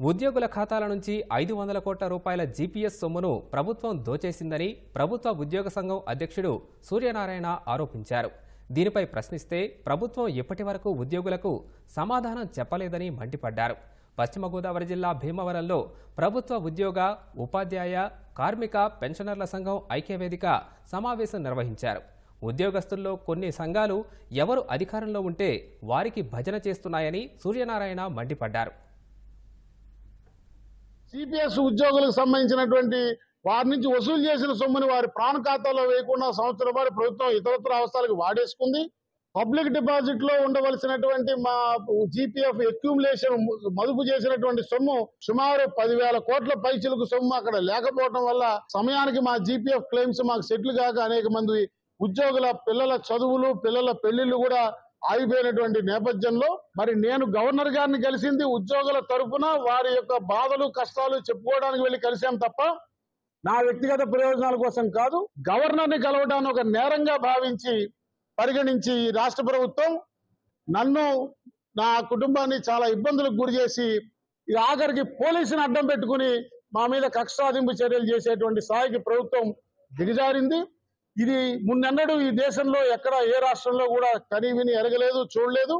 ఉద్యోగుల ఖాతాల నుంచి ఐదు వందల కోట్ల రూపాయల జీపీఎస్ సొమ్మును ప్రభుత్వం దోచేసిందని ప్రభుత్వ ఉద్యోగ సంఘం అధ్యక్షుడు సూర్యనారాయణ ఆరోపించారు. దీనిపై ప్రశ్నిస్తే ప్రభుత్వం ఇప్పటి వరకు ఉద్యోగులకు సమాధానం చెప్పలేదని మండిపడ్డారు. పశ్చిమ గోదావరి జిల్లా భీమవరంలో ప్రభుత్వ ఉద్యోగ ఉపాధ్యాయ కార్మిక పెన్షనర్ల సంఘం ఐక్యవేదిక సమావేశం నిర్వహించారు. ఉద్యోగస్తుల్లో కొన్ని సంఘాలు ఎవరు అధికారంలో ఉంటే వారికి భజన చేస్తున్నాయని సూర్యనారాయణ మండిపడ్డారు. సిపిఎస్ ఉద్యోగులకు సంబంధించినటువంటి వారి నుంచి వసూలు చేసిన సొమ్ముని వారి ప్రాణ ఖాతాలో వేయకుండా సంవత్సరం వారి ప్రభుత్వం ఇతరత్ర అవసరాలకు వాడేసుకుంది. పబ్లిక్ డిపాజిట్లో ఉండవలసినటువంటి మా జీపీఎఫ్ అక్యూములేషన్ మదుపు చేసినటువంటి సొమ్ము సుమారు పదివేల కోట్ల పైచులకు సొమ్ము అక్కడ లేకపోవడం వల్ల సమయానికి మా జీపీఎఫ్ క్లెయిమ్స్ మాకు సెటిల్ కాక అనేక మంది ఉద్యోగుల పిల్లల చదువులు పిల్లల పెళ్ళిళ్ళు కూడా ఆగిపోయినటువంటి నేపథ్యంలో మరి నేను గవర్నర్ గారిని కలిసింది ఉద్యోగుల తరఫున వారి యొక్క బాధలు కష్టాలు చెప్పుకోవడానికి వెళ్ళి కలిసాం తప్ప నా వ్యక్తిగత ప్రయోజనాల కోసం కాదు గవర్నర్ని కలవడాన్ని ఒక నేరంగా భావించి పరిగణించి ఈ రాష్ట్ర ప్రభుత్వం నన్ను నా కుటుంబాన్ని చాలా ఇబ్బందులకు గురి చేసి ఆఖరికి పోలీసుని అడ్డం పెట్టుకుని మా మీద కక్ష సాధింపు చర్యలు చేసేటువంటి స్థాయికి ప్రభుత్వం దిగజారింది. ఇది మున్నెన్నడూ ఈ దేశంలో ఎక్కడ ఏ రాష్ట్రంలో కూడా కని విని ఎరగలేదు చూడలేదు.